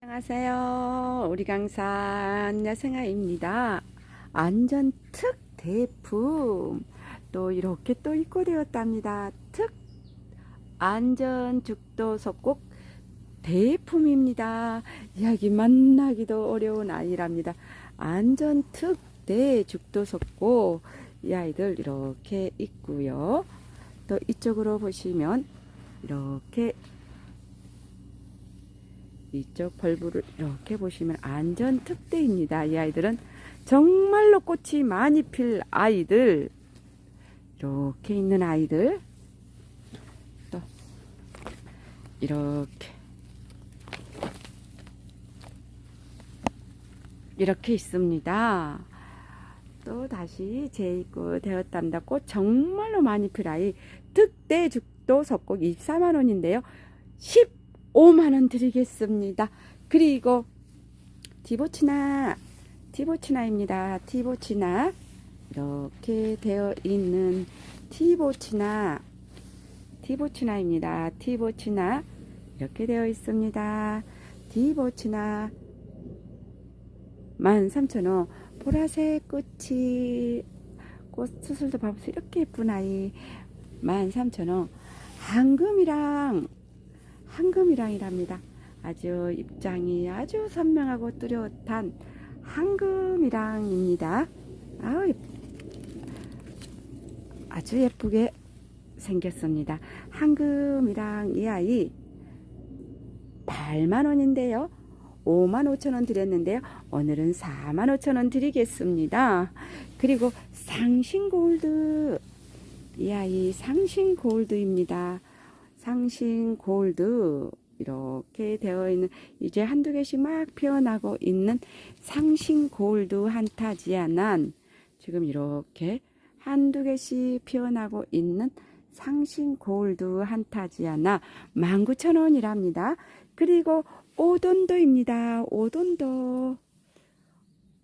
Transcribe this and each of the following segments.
안녕하세요. 우리 강산 야생아입니다. 안전 특 대품 또 이렇게 또 입고 되었답니다. 특 안전 죽도 속국 대품입니다. 이야기 만나기도 어려운 아이랍니다. 안전 특 대죽도 속고 이 아이들 이렇게 있고요. 또 이쪽으로 보시면 이렇게 이쪽 벌브를 이렇게 보시면 안전 특대입니다. 이 아이들은 정말로 꽃이 많이 필 아이들 이렇게 있는 아이들 또 이렇게 이렇게 있습니다. 또 다시 재입고 되었답니다. 꽃 정말로 많이 필 아이 특대 죽도 석곡 24만 원인데요. 15만 원 드리겠습니다. 그리고 디보치나 티보치나입니다. 티보치나 이렇게 되어 있는 티보치나 티보치나입니다. 티보치나 이렇게 되어 있습니다. 티보치나 13,000원 보라색 꽃이 꽃 수술도 봐보세요. 이렇게 예쁜 아이 13,000원 황금이랑 황금이랑이랍니다. 아주 입장이 아주 선명하고 뚜렷한 황금이랑입니다. 아우, 예- 아주 예쁘게 생겼습니다. 황금이랑 이 아이 8만 원인데요. 5만 5천 원 드렸는데요. 오늘은 4만 5천 원 드리겠습니다. 그리고 상신 골드 이 아이 상신 골드입니다. 상신 골드 이렇게 되어 있는 이제 한두 개씩 막 피어나고 있는 상신 골드 한타지아난 지금 이렇게 한두 개씩 피어나고 있는 상신 골드 한타지아나 19,000원이랍니다. 그리고 오돈도입니다. 오돈도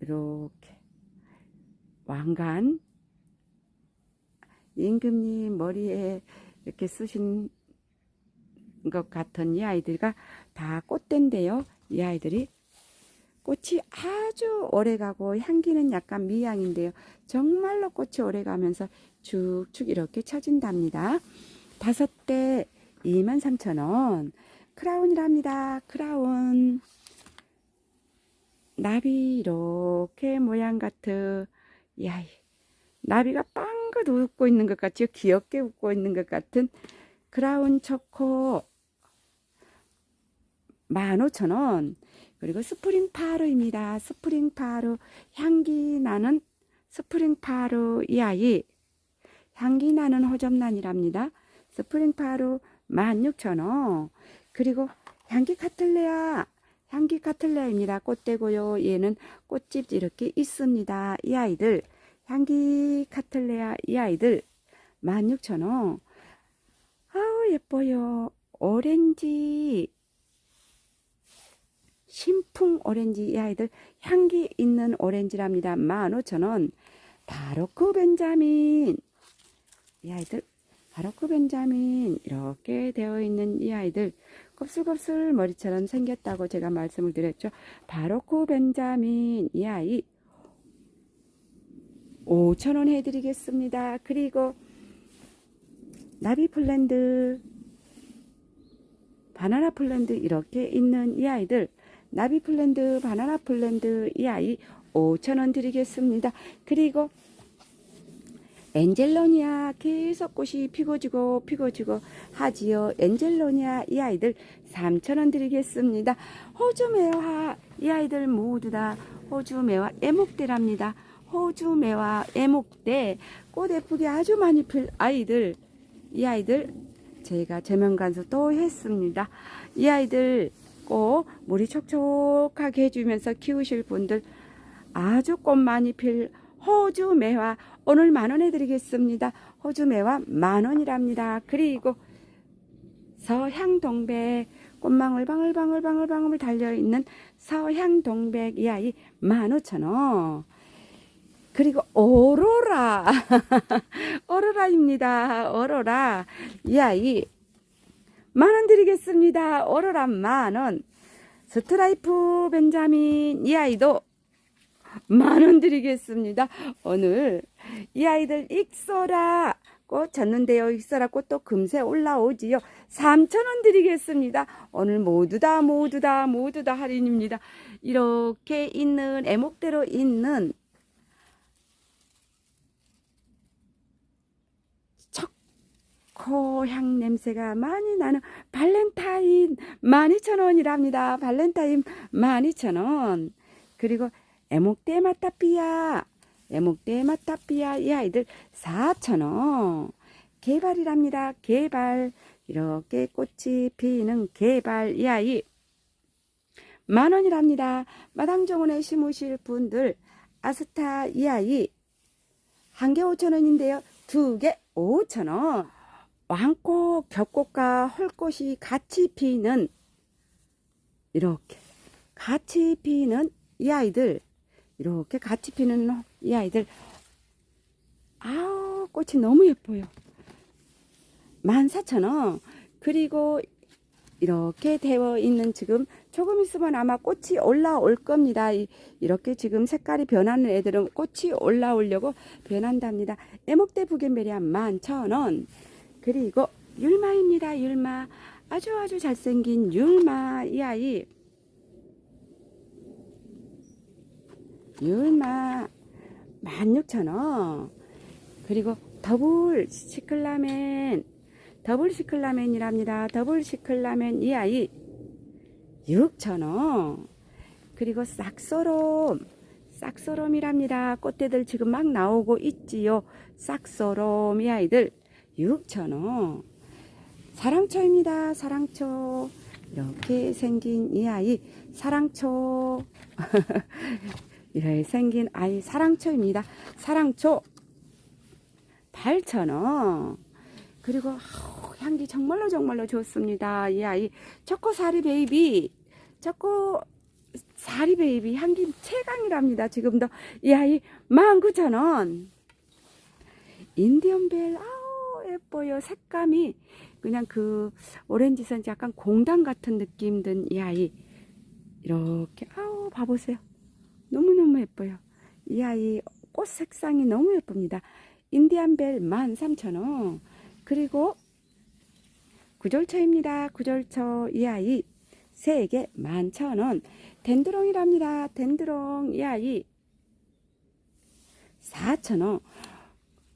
이렇게 왕관 임금님 머리에 이렇게 쓰신 것 같은 이 아이들과 다 꽃대인데요. 이 아이들이 꽃이 아주 오래 가고 향기는 약간 미향인데요. 정말로 꽃이 오래 가면서 쭉쭉 이렇게 쳐진답니다. 다섯 대 23,000원. 크라운이랍니다. 크라운. 나비 이렇게 모양 같은 이 아이. 나비가 빵긋 웃고 있는 것 같죠? 귀엽게 웃고 있는 것 같은 크라운 초코 15,000원. 그리고 스프링 파르입니다. 스프링 파르 향기 나는 스프링 파르 이 아이 향기 나는 호접란이랍니다. 스프링 파르 16,000원. 그리고 향기 카틀레아 향기 카틀레아입니다. 꽃대고요. 얘는 꽃집 이렇게 있습니다. 이 아이들 향기 카틀레아 이 아이들 16,000원. 아우 예뻐요. 오렌지 신풍 오렌지 이 아이들 향기 있는 오렌지랍니다. 15,000원. 바로크 벤자민 이 아이들 바로크 벤자민 이렇게 되어 있는 이 아이들 곱슬곱슬 머리처럼 생겼다고 제가 말씀을 드렸죠. 바로크 벤자민 이 아이 5,000원 해드리겠습니다. 그리고 나비 플랜드 바나나 플랜드 이렇게 있는 이 아이들 나비 플랜드 바나나 플랜드 이 아이 5,000원 드리겠습니다. 그리고 엔젤로니아 계속 꽃이 피고 지고 피고 지고 하지요. 엔젤로니아 이 아이들 3,000원 드리겠습니다. 호주 매화 이 아이들 모두 다 호주 매화 애목대랍니다. 호주 매화 애목대 꽃 예쁘게 아주 많이 필 아이들 이 아이들 저희가 제명 간수 또 했습니다. 이 아이들 꼭 물이 촉촉하게 해주면서 키우실 분들 아주 꽃 많이 필 호주 매화 오늘 만원 해드리겠습니다. 호주 매화 만 원이랍니다. 그리고 서향동백 꽃망울 방울방울방울방울 달려있는 서향동백 이 아이 만 오천 원. 그리고 오로라 오로라입니다. 오로라 이 아이 만원 드리겠습니다. 오로라 만 원. 스트라이프 벤자민 이 아이도 만원 드리겠습니다. 오늘 이 아이들 익소라 꽃 졌는데요. 익소라 꽃도 금세 올라오지요. 3천 원 드리겠습니다. 오늘 모두 다 모두 다 모두 다 할인입니다. 이렇게 있는 애목대로 있는 초코향 냄새가 많이 나는 발렌타인 12,000원이랍니다. 발렌타인 12,000원. 그리고 에목대 마타피아, 에목대 마타피아 이 아이들 4,000원. 개발이랍니다. 개발. 이렇게 꽃이 피는 개발 이 아이 만 원이랍니다. 마당정원에 심으실 분들 아스타 이 아이 한 개 5천 원인데요. 두 개 5천 원. 왕꽃, 겹꽃과 헐꽃이 같이 피는 이렇게 같이 피는 이 아이들 이렇게 같이 피는 이 아이들 아우 꽃이 너무 예뻐요. 14,000원. 그리고 이렇게 되어 있는 지금 조금 있으면 아마 꽃이 올라올 겁니다. 이- 이렇게 지금 색깔이 변하는 애들은 꽃이 올라오려고 변한답니다. 에목대 부겐베리아 11,000원. 그리고 율마입니다. 율마. 아주 아주 잘생긴 율마 이 아이. 율마 16,000원. 그리고 더블 시클라멘 더블 시클라멘이랍니다. 더블 시클라멘 이 아이 6,000원. 그리고 싹소롬 싹소롬이랍니다. 꽃대들 지금 막 나오고 있지요. 싹소롬 이 아이들 6,000원. 사랑초입니다. 사랑초. 이렇게 생긴 이 아이 사랑초. 이렇게 생긴 아이 사랑초입니다. 사랑초 8,000원. 그리고 아우, 향기 정말로 정말로 좋습니다. 이 아이 초코사리 베이비. 초코 사리 베이비 향기 최강이랍니다. 지금도 이 아이 19,000원. 인디언벨 아우 예뻐요. 색감이 그냥 그 오렌지선 약간 공단 같은 느낌 든 이 아이 이렇게 아우 봐보세요. 너무너무 예뻐요. 이 아이 꽃 색상이 너무 예쁩니다. 인디안벨 13,000원. 그리고 구절초입니다. 구절초 이 아이 3개 11,000원. 덴드롱이랍니다. 덴드롱 이 아이 4,000원.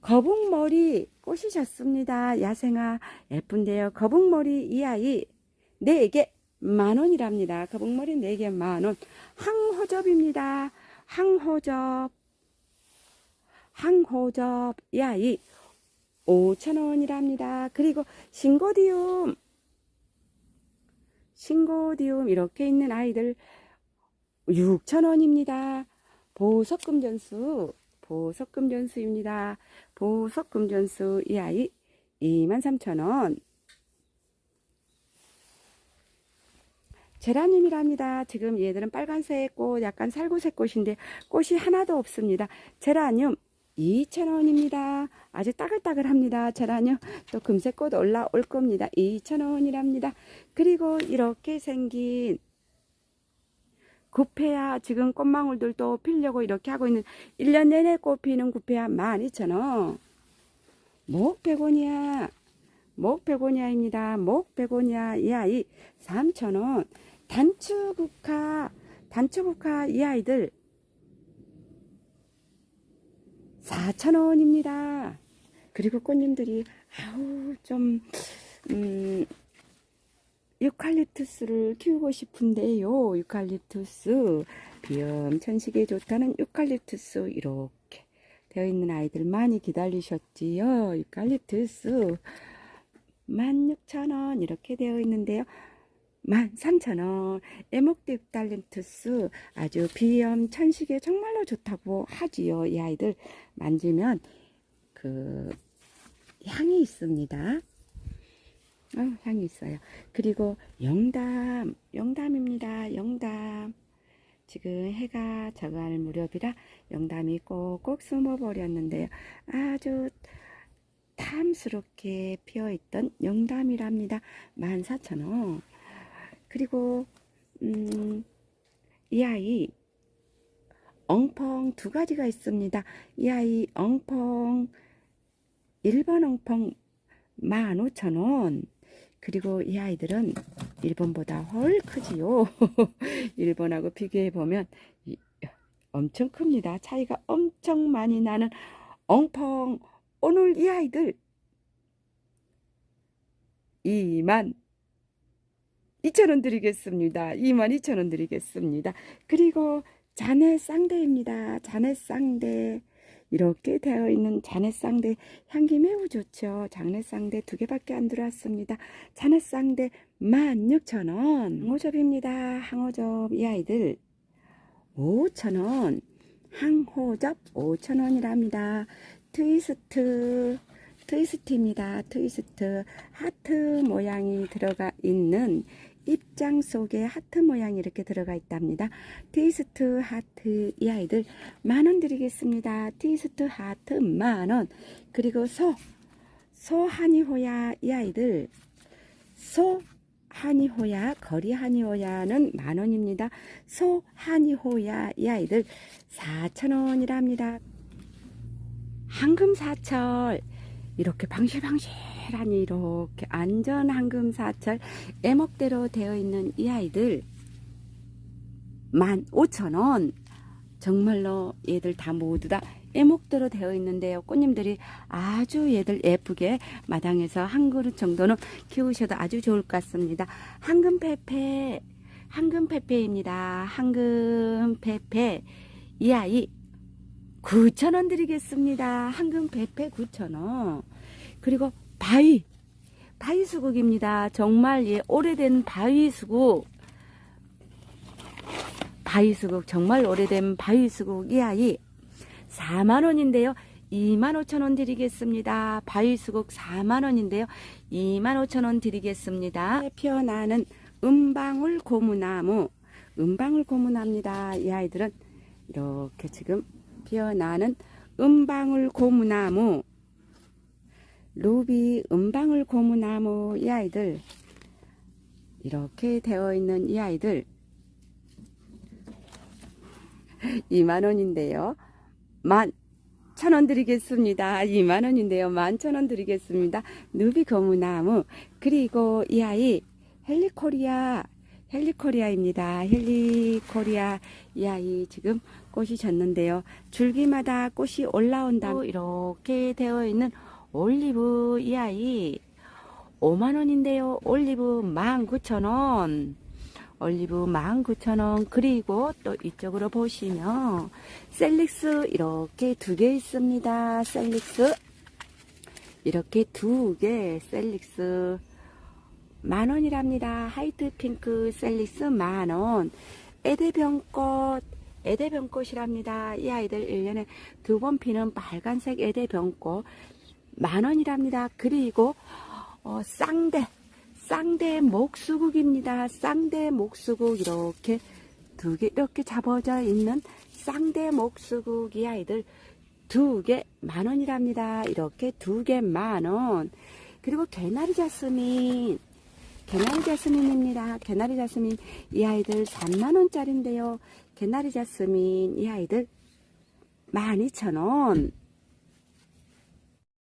거북머리 꽃이 졌습니다. 야생화 예쁜데요. 거북머리 이 아이 4개 만원이랍니다. 거북머리 4개 만원. 항호접입니다. 항호접. 항호접 이 아이 5천원이랍니다. 그리고 신고디움. 신고디움 이렇게 있는 아이들 6천원입니다. 보석금전수. 보석금전수입니다. 보석 금전수 이 아이 23,000원. 제라늄이랍니다. 지금 얘들은 빨간색 꽃, 약간 살구색 꽃인데 꽃이 하나도 없습니다. 제라늄 2,000원입니다. 아주 따글따글합니다. 제라늄 또 금색 꽃 올라올 겁니다. 2,000원이랍니다. 그리고 이렇게 생긴 구페야 지금 꽃망울들도 피려고 이렇게 하고 있는 1년 내내 꽃 피는 구페야 12,000원. 목베고니아 목베고니아입니다. 목베고니아 이 아이 3,000원. 단추국화 단추국화 이 아이들 4,000원입니다. 그리고 꽃님들이 아우 좀 음, 유칼립투스를 키우고 싶은데요. 유칼립투스 비염 천식에 좋다는 유칼립투스 이렇게 되어 있는 아이들 많이 기다리셨지요. 유칼립투스 16,000원 이렇게 되어 있는데요. 13,000원 에목대 유칼립투스 아주 비염 천식에 정말로 좋다고 하지요. 이 아이들 만지면 그 향이 있습니다. 어, 향이 있어요. 그리고 영담, 영담입니다. 영담. 지금 해가 저갈 무렵이라 영담이 꼭꼭 숨어버렸는데요. 아주 탐스럽게 피어있던 영담이랍니다. 14,000원. 그리고 음, 이 아이 엉펑 두 가지가 있습니다. 이 아이 엉펑 1번 엉펑 15,000원 그리고 이 아이들은 일본보다 훨 크지요. 일본하고 비교해 보면 엄청 큽니다. 차이가 엄청 많이 나는 엉펑 오늘 이 아이들 2만 2천원 드리겠습니다. 2만 2천원 드리겠습니다. 그리고 자네 쌍대입니다. 자네 쌍대. 이렇게 되어 있는 자네 쌍대 향기 매우 좋죠. 장내 쌍대 두 개밖에 안 들어왔습니다. 자네 쌍대 16,000원. 항호접입니다. 항호접 이 아이들 5,000원. 항호접 5,000원이랍니다. 트위스트 트위스트입니다. 트위스트 하트 모양이 들어가 있는 입장 속에 하트 모양이 이렇게 들어가 있답니다. 트위스트 하트 이 아이들 만 원 드리겠습니다. 트위스트 하트 만 원. 그리고 소 소하니호야 이 아이들 소 하니호야 거리 하니호야는 만 원입니다. 소 하니호야 이 아이들 4천 원이랍니다. 황금 사철 이렇게 방실방실하니 이렇게 안전 황금 사철 애목대로 되어 있는 이 아이들 15,000원 정말로 얘들 다 모두 다 애목대로 되어 있는데요. 꽃님들이 아주 얘들 예쁘게 마당에서 한 그릇 정도는 키우셔도 아주 좋을 것 같습니다. 황금 페페, 황금 페페입니다. 황금 페페. 이 아이 9,000원 드리겠습니다. 황금 페페 9,000원. 그리고 바위. 바위 수국입니다. 정말 예, 오래된 바위 수국. 바위 수국, 정말 오래된 바위 수국 이 아이 4만 원인데요. 25,000원 드리겠습니다. 바위 수국 4만 원인데요. 25,000원 드리겠습니다. 피어나는 은방울 고무나무. 은방울 고무나무입니다. 이 아이들은 이렇게 지금 피어나는 은방울 고무나무. 루비 은방울 고무나무 이 아이들 이렇게 되어 있는 이 아이들 2만원인데요. 만 천원 드리겠습니다. 2만원인데요. 만 천원 드리겠습니다. 누비 고무나무. 그리고 이 아이 헬리코리아, 헬리코리아입니다. 헬리코리아 이 아이 지금 꽃이 졌는데요. 줄기마다 꽃이 올라온다. 이렇게 되어 있는 올리브 이 아이 5만원인데요. 올리브 19,000원. 올리브 19,000원. 그리고 또 이쪽으로 보시면 셀릭스 이렇게 두 개 있습니다. 셀릭스 이렇게 두 개 셀릭스 만원이랍니다. 하이트 핑크 셀릭스 만원. 에데병꽃 에데병꽃이랍니다. 이 아이들 1년에 두 번 피는 빨간색 에데병꽃 만원이랍니다. 그리고 어, 쌍대 쌍대 목수국입니다. 쌍대 목수국 이렇게 두 개 이렇게 잡아져 있는 쌍대 목수국 이 아이들 두 개 만원이랍니다. 이렇게 두 개 만원. 그리고 개나리 자스민 개나리 자스민입니다. 개나리 자스민 이 아이들 3만원짜리인데요. 개나리 자스민 이 아이들 12,000원.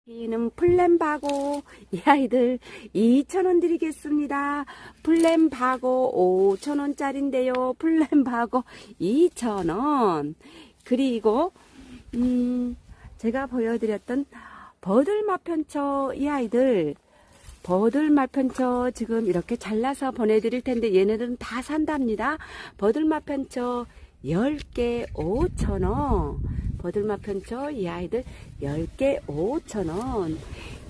이는 플랜바고 이 아이들 2,000원 드리겠습니다. 플랜바고 5,000원짜리인데요. 플랜바고 2,000원. 그리고 음 제가 보여드렸던 버들마편초 이 아이들 버들마편초 지금 이렇게 잘라서 보내드릴 텐데 얘네들은 다 산답니다. 버들마편초 10개 5,000원. 버들마 편초 이 아이들 10개 5,000원.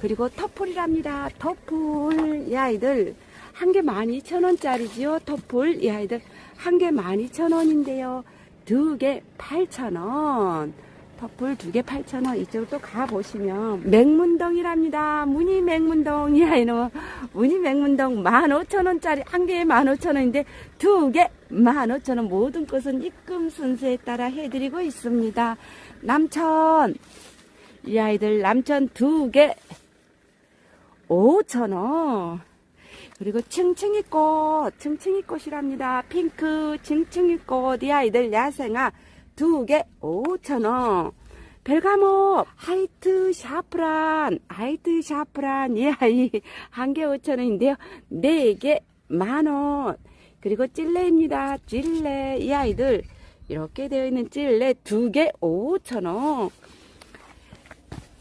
그리고 터풀이랍니다. 터풀 이 아이들 한 개 12,000원짜리지요. 터풀 이 아이들 한 개 12,000원인데요. 두 개 8,000원. 터풀 두개 8,000원. 이쪽으로 또 가보시면 맹문동이랍니다. 무늬 맹문동 이 아이는 무늬 맹문동 15,000원짜리 한 개에 15,000원인데 두 개 15,000원 모든 것은 입금 순서에 따라 해드리고 있습니다. 남천 이 아이들 남천 두 개 5,000원 그리고 층층이꽃, 층층이꽃이랍니다. 핑크 층층이꽃 이 아이들 야생화 두 개 5,000원. 벨가모 하이트 샤프란, 하이트 샤프란 이 아이 한개 5,000원인데요. 네 개 만원. 그리고 찔레입니다. 찔레 이 아이들 이렇게 되어 있는 찔레 두 개 5,000원.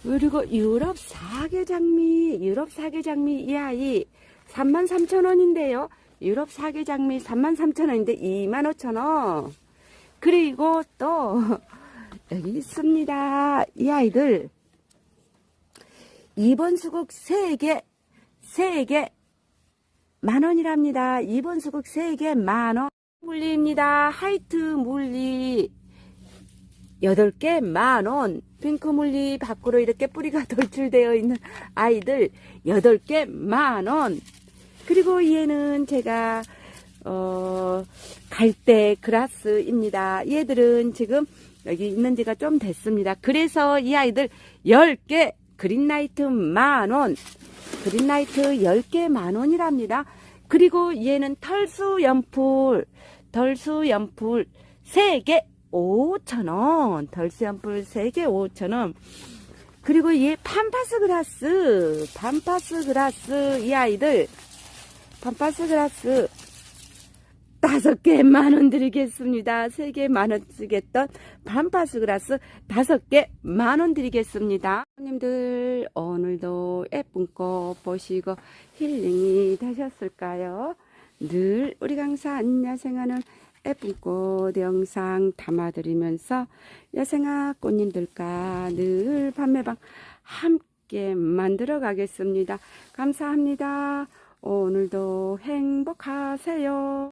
그리고 유럽 사계 장미, 유럽 사계 장미 이 아이 33,000원인데요. 유럽 사계 장미 33,000원인데 25,000원. 그리고 또 여기 있습니다. 이 아이들 2번 수국 3개, 3개 만원이랍니다. 2번 수국 3개 만원. 물리입니다. 하이트 물리 8개 만원. 핑크 물리 밖으로 이렇게 뿌리가 돌출되어 있는 아이들 8개 만원. 그리고 얘는 제가, 어, 갈대 그라스입니다. 얘들은 지금 여기 있는 지가 좀 됐습니다. 그래서 이 아이들 10개 그린라이트 만원. 그린라이트 10개 만원이랍니다. 그리고 얘는 털수 연풀, 털수 연풀 3개 5,000원. 덜수 연풀 3개 5,000원. 그리고 얘 판파스 그라스, 판파스 그라스 이 아이들 판파스 그라스 다섯 개 만 원 드리겠습니다. 세 개 만 원 쓰겠던 판파스 그라스 다섯 개 만 원 드리겠습니다. 님들 오늘도 예쁜 꽃 보시고 힐링이 되셨을까요? 늘 우리 강사 안야생하는 예쁜 꽃 영상 담아드리면서 야생아 꽃님들과 늘 판매방 함께 만들어 가겠습니다. 감사합니다. 오늘도 행복하세요.